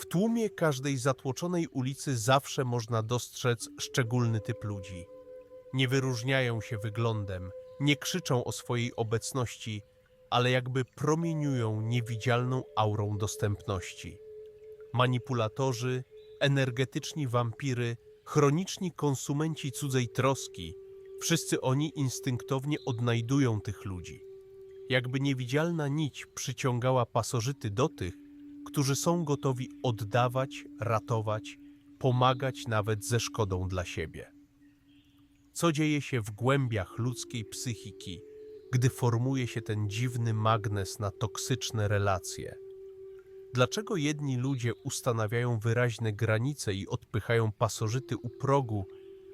W tłumie każdej zatłoczonej ulicy zawsze można dostrzec szczególny typ ludzi. Nie wyróżniają się wyglądem, nie krzyczą o swojej obecności, ale jakby promieniują niewidzialną aurą dostępności. Manipulatorzy, energetyczni wampiry, chroniczni konsumenci cudzej troski, wszyscy oni instynktownie odnajdują tych ludzi. Jakby niewidzialna nić przyciągała pasożyty do tych, którzy są gotowi oddawać, ratować, pomagać nawet ze szkodą dla siebie. Co dzieje się w głębiach ludzkiej psychiki, gdy formuje się ten dziwny magnes na toksyczne relacje? Dlaczego jedni ludzie ustanawiają wyraźne granice i odpychają pasożyty u progu,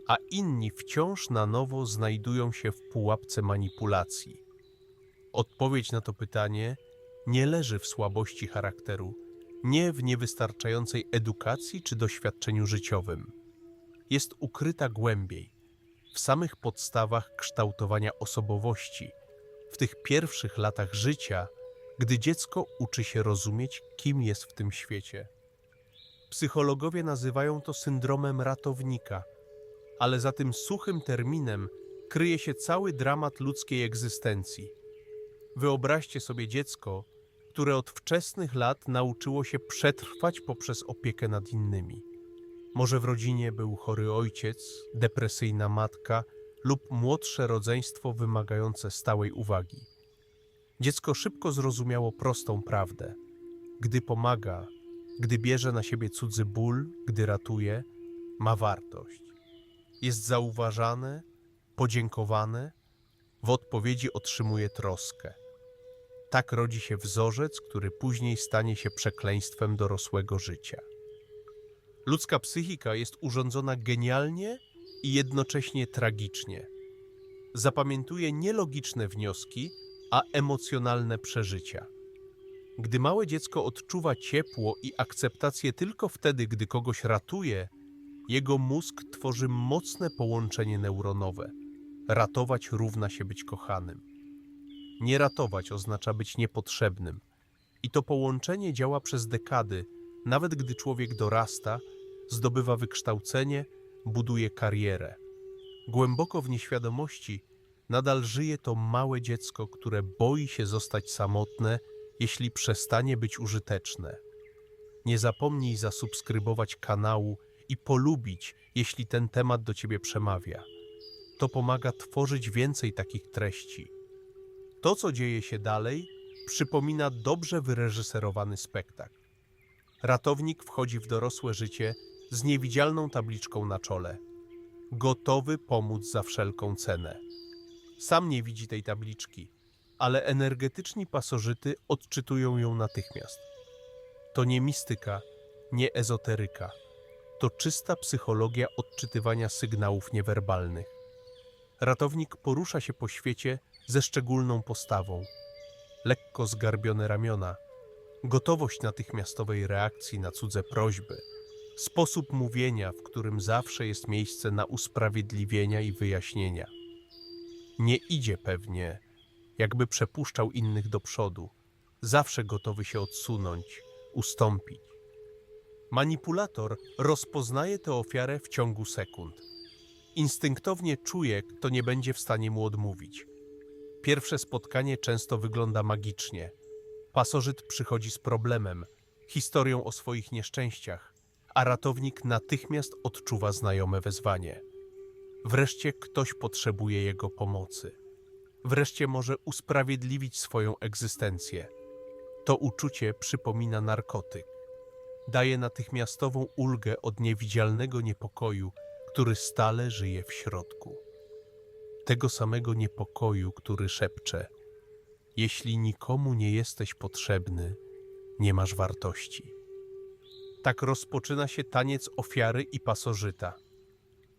a inni wciąż na nowo znajdują się w pułapce manipulacji? Odpowiedź na to pytanie nie leży w słabości charakteru, nie w niewystarczającej edukacji czy doświadczeniu życiowym. Jest ukryta głębiej, w samych podstawach kształtowania osobowości, w tych pierwszych latach życia, gdy dziecko uczy się rozumieć, kim jest w tym świecie. Psychologowie nazywają to syndromem ratownika, ale za tym suchym terminem kryje się cały dramat ludzkiej egzystencji. Wyobraźcie sobie dziecko, które od wczesnych lat nauczyło się przetrwać poprzez opiekę nad innymi. Może w rodzinie był chory ojciec, depresyjna matka lub młodsze rodzeństwo wymagające stałej uwagi. Dziecko szybko zrozumiało prostą prawdę. Gdy pomaga, gdy bierze na siebie cudzy ból, gdy ratuje, ma wartość. Jest zauważane, podziękowane, w odpowiedzi otrzymuje troskę. Tak rodzi się wzorzec, który później stanie się przekleństwem dorosłego życia. Ludzka psychika jest urządzona genialnie i jednocześnie tragicznie. Zapamiętuje nie logiczne wnioski, a emocjonalne przeżycia. Gdy małe dziecko odczuwa ciepło i akceptację tylko wtedy, gdy kogoś ratuje, jego mózg tworzy mocne połączenie neuronowe. Ratować równa się być kochanym. Nie ratować oznacza być niepotrzebnym. I to połączenie działa przez dekady, nawet gdy człowiek dorasta, zdobywa wykształcenie, buduje karierę. Głęboko w nieświadomości nadal żyje to małe dziecko, które boi się zostać samotne, jeśli przestanie być użyteczne. Nie zapomnij zasubskrybować kanału i polubić, jeśli ten temat do ciebie przemawia. To pomaga tworzyć więcej takich treści. To, co dzieje się dalej, przypomina dobrze wyreżyserowany spektakl. Ratownik wchodzi w dorosłe życie z niewidzialną tabliczką na czole, gotowy pomóc za wszelką cenę. Sam nie widzi tej tabliczki, ale energetyczni pasożyty odczytują ją natychmiast. To nie mistyka, nie ezoteryka. To czysta psychologia odczytywania sygnałów niewerbalnych. Ratownik porusza się po świecie ze szczególną postawą. Lekko zgarbione ramiona, gotowość natychmiastowej reakcji na cudze prośby, sposób mówienia, w którym zawsze jest miejsce na usprawiedliwienia i wyjaśnienia. Nie idzie pewnie, jakby przepuszczał innych do przodu, zawsze gotowy się odsunąć, ustąpić. Manipulator rozpoznaje tę ofiarę w ciągu sekund. Instynktownie czuje, kto nie będzie w stanie mu odmówić. Pierwsze spotkanie często wygląda magicznie. Pasożyt przychodzi z problemem, historią o swoich nieszczęściach, a ratownik natychmiast odczuwa znajome wezwanie. Wreszcie ktoś potrzebuje jego pomocy. Wreszcie może usprawiedliwić swoją egzystencję. To uczucie przypomina narkotyk. Daje natychmiastową ulgę od niewidzialnego niepokoju, który stale żyje w środku. Tego samego niepokoju, który szepcze: Jeśli nikomu nie jesteś potrzebny, nie masz wartości. Tak rozpoczyna się taniec ofiary i pasożyta.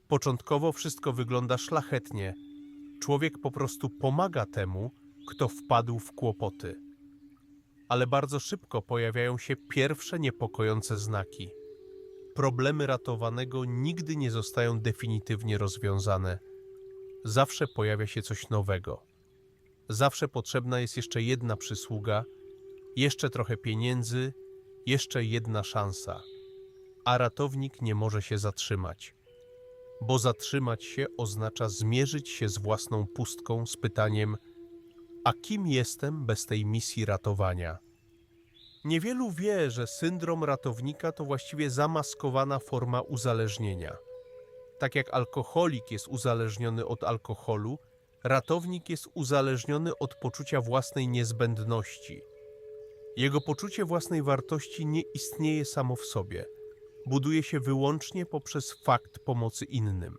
Początkowo wszystko wygląda szlachetnie. Człowiek po prostu pomaga temu, kto wpadł w kłopoty. Ale bardzo szybko pojawiają się pierwsze niepokojące znaki. Problemy ratowanego nigdy nie zostają definitywnie rozwiązane. Zawsze pojawia się coś nowego. Zawsze potrzebna jest jeszcze jedna przysługa, jeszcze trochę pieniędzy, Jeszcze jedna szansa. A ratownik nie może się zatrzymać. Bo zatrzymać się oznacza zmierzyć się z własną pustką z pytaniem: A kim jestem bez tej misji ratowania? Niewielu wie, że syndrom ratownika to właściwie zamaskowana forma uzależnienia. Tak jak alkoholik jest uzależniony od alkoholu, ratownik jest uzależniony od poczucia własnej niezbędności. Jego poczucie własnej wartości nie istnieje samo w sobie. Buduje się wyłącznie poprzez fakt pomocy innym.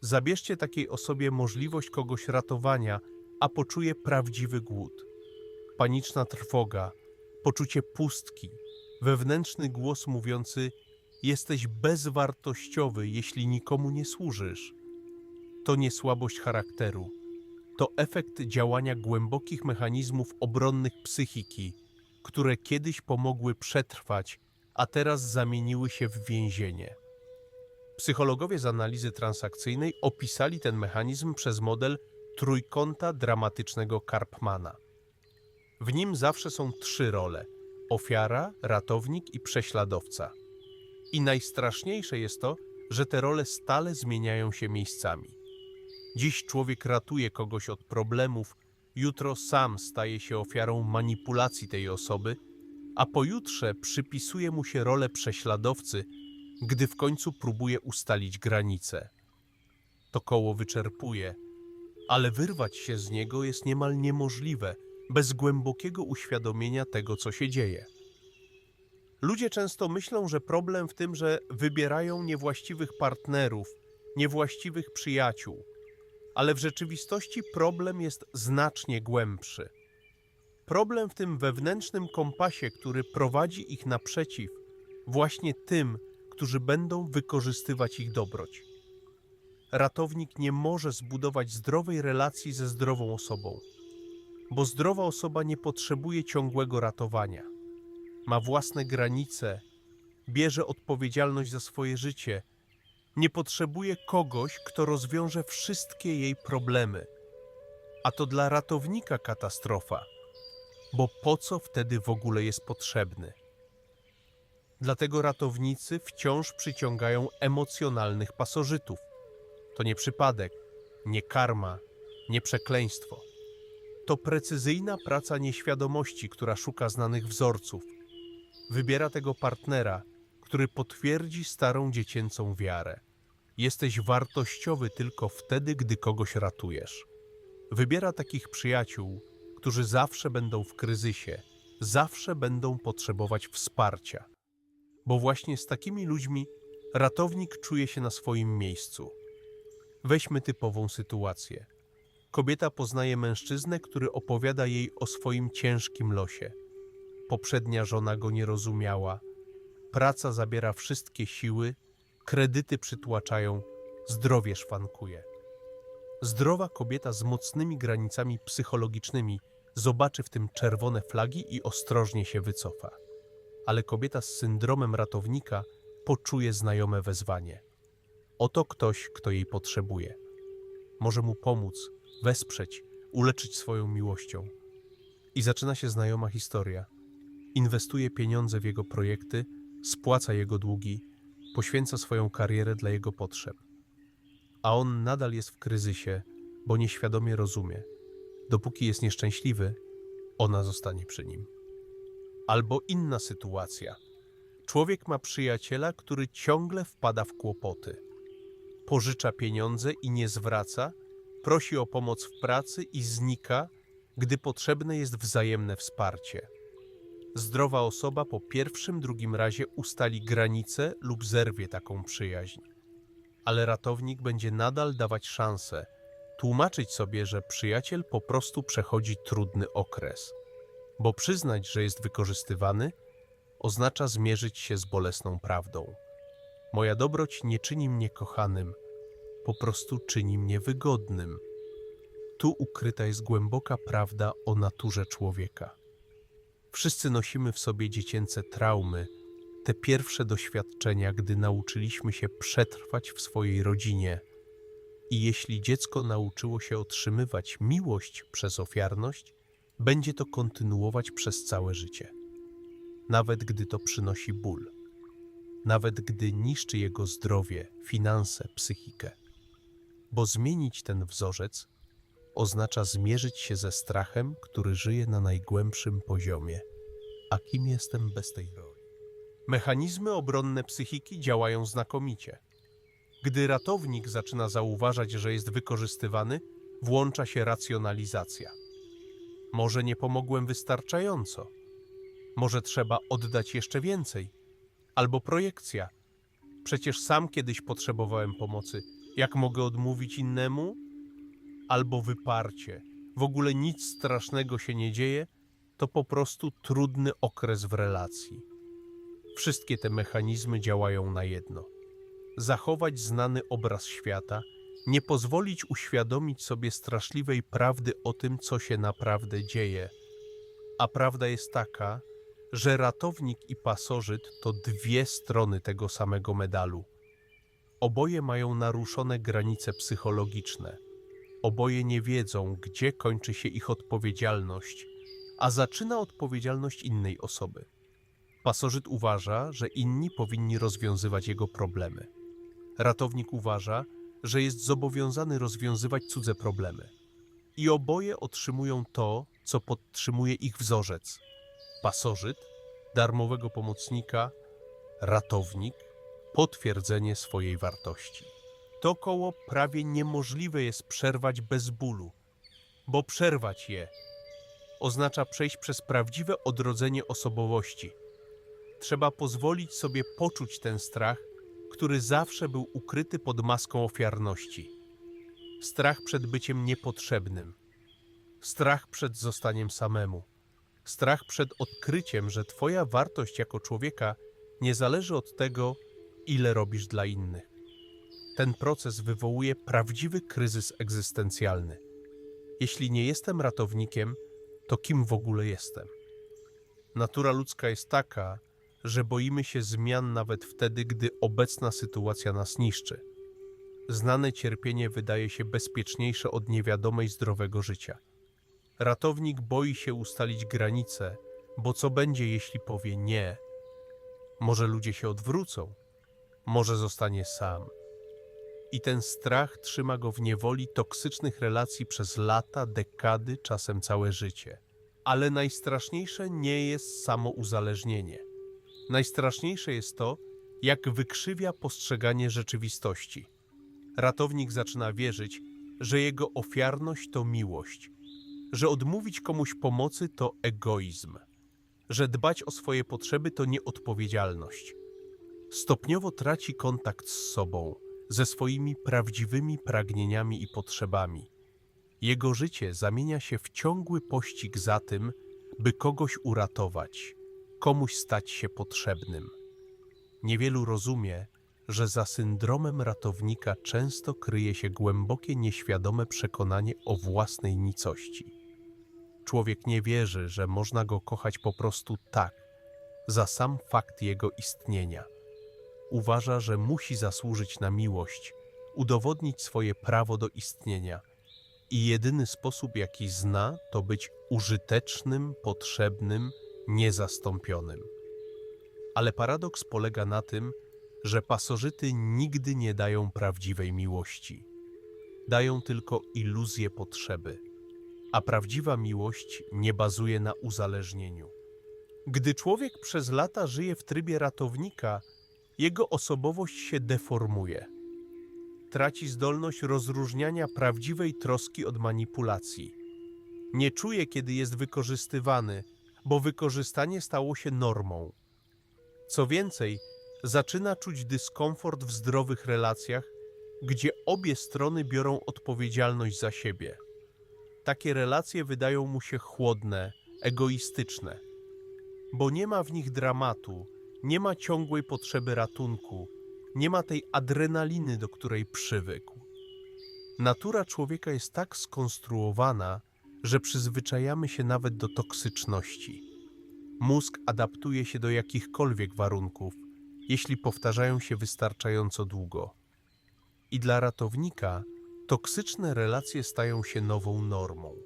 Zabierzcie takiej osobie możliwość kogoś ratowania, a poczuje prawdziwy głód. Paniczna trwoga, poczucie pustki, wewnętrzny głos mówiący: Jesteś bezwartościowy, jeśli nikomu nie służysz. To nie słabość charakteru, to efekt działania głębokich mechanizmów obronnych psychiki, które kiedyś pomogły przetrwać, a teraz zamieniły się w więzienie. Psychologowie z analizy transakcyjnej opisali ten mechanizm przez model trójkąta dramatycznego Karpmana. W nim zawsze są trzy role: ofiara, ratownik i prześladowca. I najstraszniejsze jest to, że te role stale zmieniają się miejscami. Dziś człowiek ratuje kogoś od problemów, jutro sam staje się ofiarą manipulacji tej osoby, a pojutrze przypisuje mu się rolę prześladowcy, gdy w końcu próbuje ustalić granice. To koło wyczerpuje, ale wyrwać się z niego jest niemal niemożliwe bez głębokiego uświadomienia tego, co się dzieje. Ludzie często myślą, że problem w tym, że wybierają niewłaściwych partnerów, niewłaściwych przyjaciół, ale w rzeczywistości problem jest znacznie głębszy. Problem w tym wewnętrznym kompasie, który prowadzi ich naprzeciw właśnie tym, którzy będą wykorzystywać ich dobroć. Ratownik nie może zbudować zdrowej relacji ze zdrową osobą, bo zdrowa osoba nie potrzebuje ciągłego ratowania. Ma własne granice, bierze odpowiedzialność za swoje życie, nie potrzebuje kogoś, kto rozwiąże wszystkie jej problemy. A to dla ratownika katastrofa, bo po co wtedy w ogóle jest potrzebny? Dlatego ratownicy wciąż przyciągają emocjonalnych pasożytów. To nie przypadek, nie karma, nie przekleństwo. To precyzyjna praca nieświadomości, która szuka znanych wzorców. Wybiera tego partnera, który potwierdzi starą dziecięcą wiarę. Jesteś wartościowy tylko wtedy, gdy kogoś ratujesz. Wybiera takich przyjaciół, którzy zawsze będą w kryzysie, zawsze będą potrzebować wsparcia. Bo właśnie z takimi ludźmi ratownik czuje się na swoim miejscu. Weźmy typową sytuację. Kobieta poznaje mężczyznę, który opowiada jej o swoim ciężkim losie. Poprzednia żona go nie rozumiała. Praca zabiera wszystkie siły, kredyty przytłaczają, zdrowie szwankuje. Zdrowa kobieta z mocnymi granicami psychologicznymi zobaczy w tym czerwone flagi i ostrożnie się wycofa. Ale kobieta z syndromem ratownika poczuje znajome wezwanie. Oto ktoś, kto jej potrzebuje. Może mu pomóc, wesprzeć, uleczyć swoją miłością. I zaczyna się znajoma historia. Inwestuje pieniądze w jego projekty, spłaca jego długi, poświęca swoją karierę dla jego potrzeb. A on nadal jest w kryzysie, bo nieświadomie rozumie. Dopóki jest nieszczęśliwy, ona zostanie przy nim. Albo inna sytuacja. Człowiek ma przyjaciela, który ciągle wpada w kłopoty. Pożycza pieniądze i nie zwraca, prosi o pomoc w pracy i znika, gdy potrzebne jest wzajemne wsparcie. Zdrowa osoba po pierwszym, drugim razie ustali granice lub zerwie taką przyjaźń. Ale ratownik będzie nadal dawać szansę, tłumaczyć sobie, że przyjaciel po prostu przechodzi trudny okres. Bo przyznać, że jest wykorzystywany, oznacza zmierzyć się z bolesną prawdą. Moja dobroć nie czyni mnie kochanym, po prostu czyni mnie wygodnym. Tu ukryta jest głęboka prawda o naturze człowieka. Wszyscy nosimy w sobie dziecięce traumy, te pierwsze doświadczenia, gdy nauczyliśmy się przetrwać w swojej rodzinie. I jeśli dziecko nauczyło się otrzymywać miłość przez ofiarność, będzie to kontynuować przez całe życie. nawet gdy to przynosi ból, nawet gdy niszczy jego zdrowie, finanse, psychikę. Bo zmienić ten wzorzec oznacza zmierzyć się ze strachem, który żyje na najgłębszym poziomie. A kim jestem bez tej roli? Mechanizmy obronne psychiki działają znakomicie. Gdy ratownik zaczyna zauważać, że jest wykorzystywany, włącza się racjonalizacja. Może nie pomogłem wystarczająco. Może trzeba oddać jeszcze więcej. Albo projekcja. Przecież sam kiedyś potrzebowałem pomocy. Jak mogę odmówić innemu? Albo wyparcie. W ogóle nic strasznego się nie dzieje, to po prostu trudny okres w relacji. Wszystkie te mechanizmy działają na jedno. Zachować znany obraz świata, nie pozwolić uświadomić sobie straszliwej prawdy o tym, co się naprawdę dzieje. A prawda jest taka, że ratownik i pasożyt to dwie strony tego samego medalu. Oboje mają naruszone granice psychologiczne. Oboje nie wiedzą, gdzie kończy się ich odpowiedzialność, a zaczyna odpowiedzialność innej osoby. Pasożyt uważa, że inni powinni rozwiązywać jego problemy. Ratownik uważa, że jest zobowiązany rozwiązywać cudze problemy. I oboje otrzymują to, co podtrzymuje ich wzorzec. Pasożyt, darmowego pomocnika, ratownik, potwierdzenie swojej wartości. To koło prawie niemożliwe jest przerwać bez bólu, bo przerwać je oznacza przejść przez prawdziwe odrodzenie osobowości. Trzeba pozwolić sobie poczuć ten strach, który zawsze był ukryty pod maską ofiarności. Strach przed byciem niepotrzebnym, strach przed zostaniem samemu, strach przed odkryciem, że Twoja wartość jako człowieka nie zależy od tego, ile robisz dla innych. Ten proces wywołuje prawdziwy kryzys egzystencjalny. Jeśli nie jestem ratownikiem, to kim w ogóle jestem? Natura ludzka jest taka, że boimy się zmian nawet wtedy, gdy obecna sytuacja nas niszczy. Znane cierpienie wydaje się bezpieczniejsze od niewiadomej zdrowego życia. Ratownik boi się ustalić granice, bo co będzie, jeśli powie nie? Może ludzie się odwrócą, może zostanie sam. I ten strach trzyma go w niewoli toksycznych relacji przez lata, dekady, czasem całe życie. Ale najstraszniejsze nie jest samo uzależnienie. Najstraszniejsze jest to, jak wykrzywia postrzeganie rzeczywistości. Ratownik zaczyna wierzyć, że jego ofiarność to miłość, że odmówić komuś pomocy to egoizm, że dbać o swoje potrzeby to nieodpowiedzialność. Stopniowo traci kontakt z sobą, ze swoimi prawdziwymi pragnieniami i potrzebami. Jego życie zamienia się w ciągły pościg za tym, by kogoś uratować, komuś stać się potrzebnym. Niewielu rozumie, że za syndromem ratownika często kryje się głębokie nieświadome przekonanie o własnej nicości. Człowiek nie wierzy, że można go kochać po prostu tak, za sam fakt jego istnienia. Uważa, że musi zasłużyć na miłość, udowodnić swoje prawo do istnienia. I jedyny sposób, jaki zna, to być użytecznym, potrzebnym, niezastąpionym. Ale paradoks polega na tym, że pasożyty nigdy nie dają prawdziwej miłości. Dają tylko iluzję potrzeby, a prawdziwa miłość nie bazuje na uzależnieniu. Gdy człowiek przez lata żyje w trybie ratownika, jego osobowość się deformuje. Traci zdolność rozróżniania prawdziwej troski od manipulacji. Nie czuje, kiedy jest wykorzystywany, bo wykorzystanie stało się normą. Co więcej, zaczyna czuć dyskomfort w zdrowych relacjach, gdzie obie strony biorą odpowiedzialność za siebie. Takie relacje wydają mu się chłodne, egoistyczne, bo nie ma w nich dramatu, nie ma ciągłej potrzeby ratunku, nie ma tej adrenaliny, do której przywykł. Natura człowieka jest tak skonstruowana, że przyzwyczajamy się nawet do toksyczności. Mózg adaptuje się do jakichkolwiek warunków, jeśli powtarzają się wystarczająco długo. I dla ratownika toksyczne relacje stają się nową normą.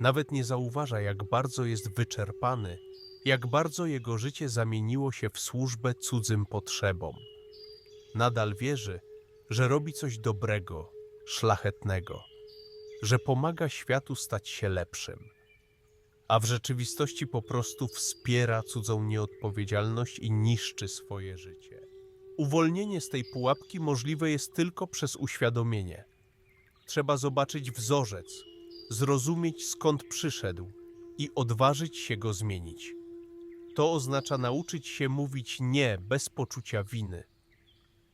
Nawet nie zauważa, jak bardzo jest wyczerpany, jak bardzo jego życie zamieniło się w służbę cudzym potrzebom. Nadal wierzy, że robi coś dobrego, szlachetnego, że pomaga światu stać się lepszym, a w rzeczywistości po prostu wspiera cudzą nieodpowiedzialność i niszczy swoje życie. Uwolnienie z tej pułapki możliwe jest tylko przez uświadomienie. Trzeba zobaczyć wzorzec, zrozumieć skąd przyszedł i odważyć się go zmienić. To oznacza nauczyć się mówić nie bez poczucia winy.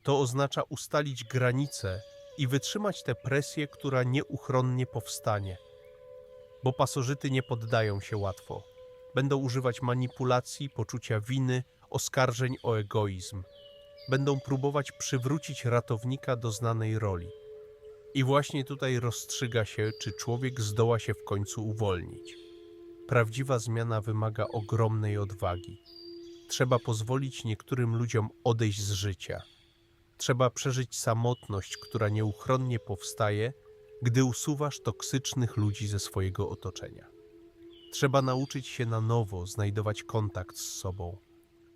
To oznacza ustalić granice i wytrzymać tę presję, która nieuchronnie powstanie. Bo pasożyty nie poddają się łatwo. Będą używać manipulacji, poczucia winy, oskarżeń o egoizm. Będą próbować przywrócić ratownika do znanej roli. I właśnie tutaj rozstrzyga się, czy człowiek zdoła się w końcu uwolnić. Prawdziwa zmiana wymaga ogromnej odwagi. Trzeba pozwolić niektórym ludziom odejść z życia. Trzeba przeżyć samotność, która nieuchronnie powstaje, gdy usuwasz toksycznych ludzi ze swojego otoczenia. Trzeba nauczyć się na nowo znajdować kontakt z sobą,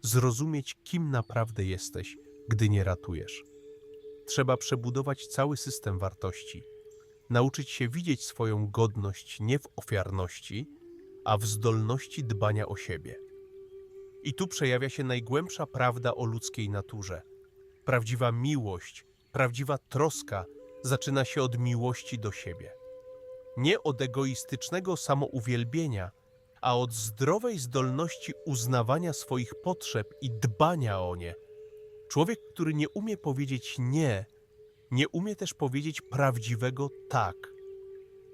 zrozumieć, kim naprawdę jesteś, gdy nie ratujesz. Trzeba przebudować cały system wartości, nauczyć się widzieć swoją godność nie w ofiarności, a w zdolności dbania o siebie. I tu przejawia się najgłębsza prawda o ludzkiej naturze. Prawdziwa miłość, prawdziwa troska zaczyna się od miłości do siebie. Nie od egoistycznego samouwielbienia, a od zdrowej zdolności uznawania swoich potrzeb i dbania o nie. Człowiek, który nie umie powiedzieć nie, nie umie też powiedzieć prawdziwego tak.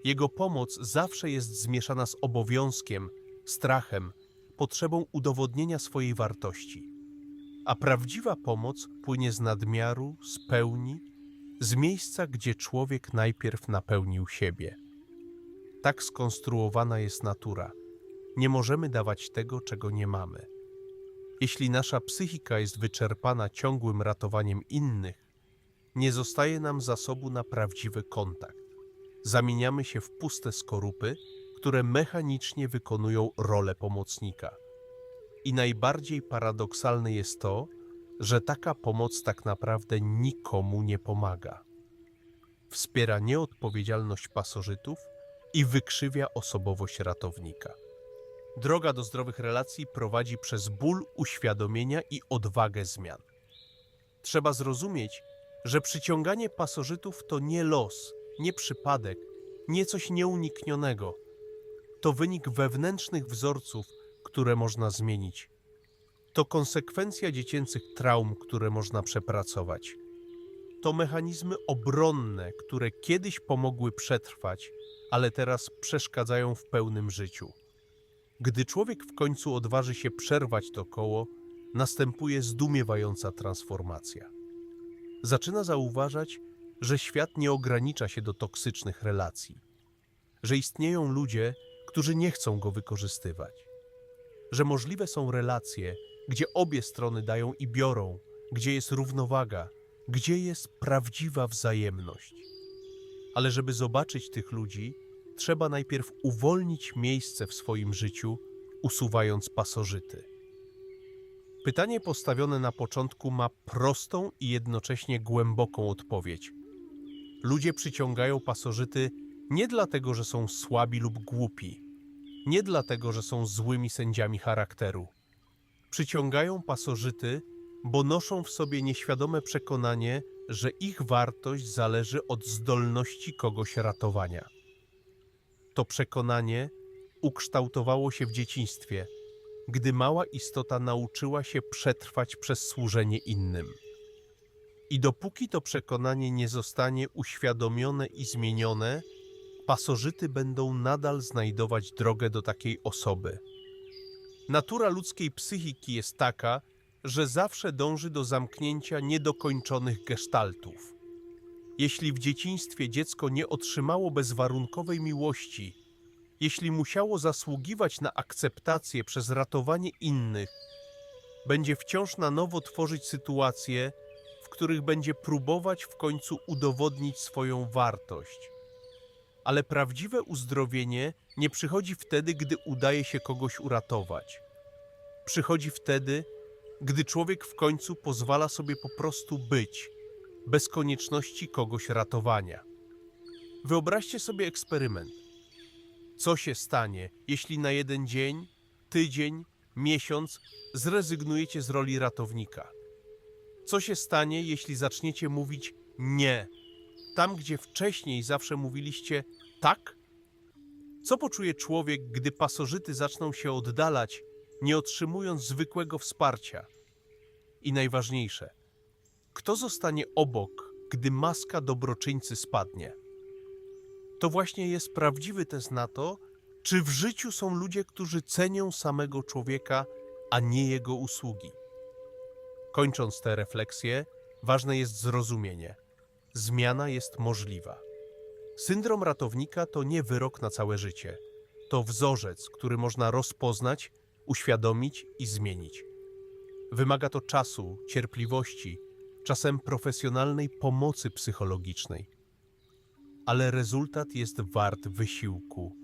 Jego pomoc zawsze jest zmieszana z obowiązkiem, strachem, potrzebą udowodnienia swojej wartości. A prawdziwa pomoc płynie z nadmiaru, z pełni, z miejsca, gdzie człowiek najpierw napełnił siebie. Tak skonstruowana jest natura. Nie możemy dawać tego, czego nie mamy. Jeśli nasza psychika jest wyczerpana ciągłym ratowaniem innych, nie zostaje nam zasobu na prawdziwy kontakt. Zamieniamy się w puste skorupy, które mechanicznie wykonują rolę pomocnika. I najbardziej paradoksalne jest to, że taka pomoc tak naprawdę nikomu nie pomaga. Wspiera nieodpowiedzialność pasożytów i wykrzywia osobowość ratownika. Droga do zdrowych relacji prowadzi przez ból uświadomienia i odwagę zmian. Trzeba zrozumieć, że przyciąganie pasożytów to nie los, nie przypadek, nie coś nieuniknionego. To wynik wewnętrznych wzorców, które można zmienić. To konsekwencja dziecięcych traum, które można przepracować. To mechanizmy obronne, które kiedyś pomogły przetrwać, ale teraz przeszkadzają w pełnym życiu. Gdy człowiek w końcu odważy się przerwać to koło, następuje zdumiewająca transformacja. Zaczyna zauważać, że świat nie ogranicza się do toksycznych relacji, że istnieją ludzie, którzy nie chcą go wykorzystywać, że możliwe są relacje, gdzie obie strony dają i biorą, gdzie jest równowaga, gdzie jest prawdziwa wzajemność. Ale żeby zobaczyć tych ludzi, trzeba najpierw uwolnić miejsce w swoim życiu, usuwając pasożyty. Pytanie postawione na początku ma prostą i jednocześnie głęboką odpowiedź. Ludzie przyciągają pasożyty nie dlatego, że są słabi lub głupi, nie dlatego, że są złymi sędziami charakteru. Przyciągają pasożyty, bo noszą w sobie nieświadome przekonanie, że ich wartość zależy od zdolności kogoś ratowania. To przekonanie ukształtowało się w dzieciństwie, gdy mała istota nauczyła się przetrwać przez służenie innym. I dopóki to przekonanie nie zostanie uświadomione i zmienione, pasożyty będą nadal znajdować drogę do takiej osoby. Natura ludzkiej psychiki jest taka, że zawsze dąży do zamknięcia niedokończonych gestaltów. Jeśli w dzieciństwie dziecko nie otrzymało bezwarunkowej miłości, jeśli musiało zasługiwać na akceptację przez ratowanie innych, będzie wciąż na nowo tworzyć sytuacje, których będzie próbować w końcu udowodnić swoją wartość. Ale prawdziwe uzdrowienie nie przychodzi wtedy, gdy udaje się kogoś uratować. przychodzi wtedy, gdy człowiek w końcu pozwala sobie po prostu być, bez konieczności kogoś ratowania. Wyobraźcie sobie eksperyment. Co się stanie, jeśli na jeden dzień, tydzień, miesiąc zrezygnujecie z roli ratownika? Co się stanie, jeśli zaczniecie mówić nie, tam gdzie wcześniej zawsze mówiliście tak? Co poczuje człowiek, gdy pasożyty zaczną się oddalać, nie otrzymując zwykłego wsparcia? I najważniejsze, kto zostanie obok, gdy maska dobroczyńcy spadnie? To właśnie jest prawdziwy test na to, czy w życiu są ludzie, którzy cenią samego człowieka, a nie jego usługi. Kończąc te refleksje, ważne jest zrozumienie. Zmiana jest możliwa. Syndrom ratownika to nie wyrok na całe życie. To wzorzec, który można rozpoznać, uświadomić i zmienić. Wymaga to czasu, cierpliwości, czasem profesjonalnej pomocy psychologicznej. Ale rezultat jest wart wysiłku.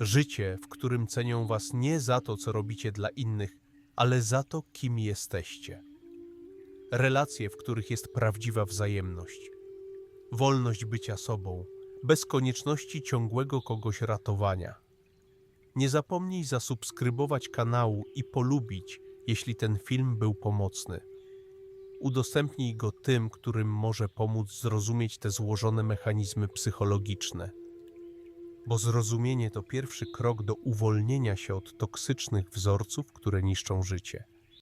Życie, w którym cenią Was nie za to, co robicie dla innych, ale za to, kim jesteście. Relacje, w których jest prawdziwa wzajemność. Wolność bycia sobą, bez konieczności ciągłego kogoś ratowania. Nie zapomnij zasubskrybować kanału i polubić, jeśli ten film był pomocny. Udostępnij go tym, którym może pomóc zrozumieć te złożone mechanizmy psychologiczne. Bo zrozumienie to pierwszy krok do uwolnienia się od toksycznych wzorców, które niszczą życie.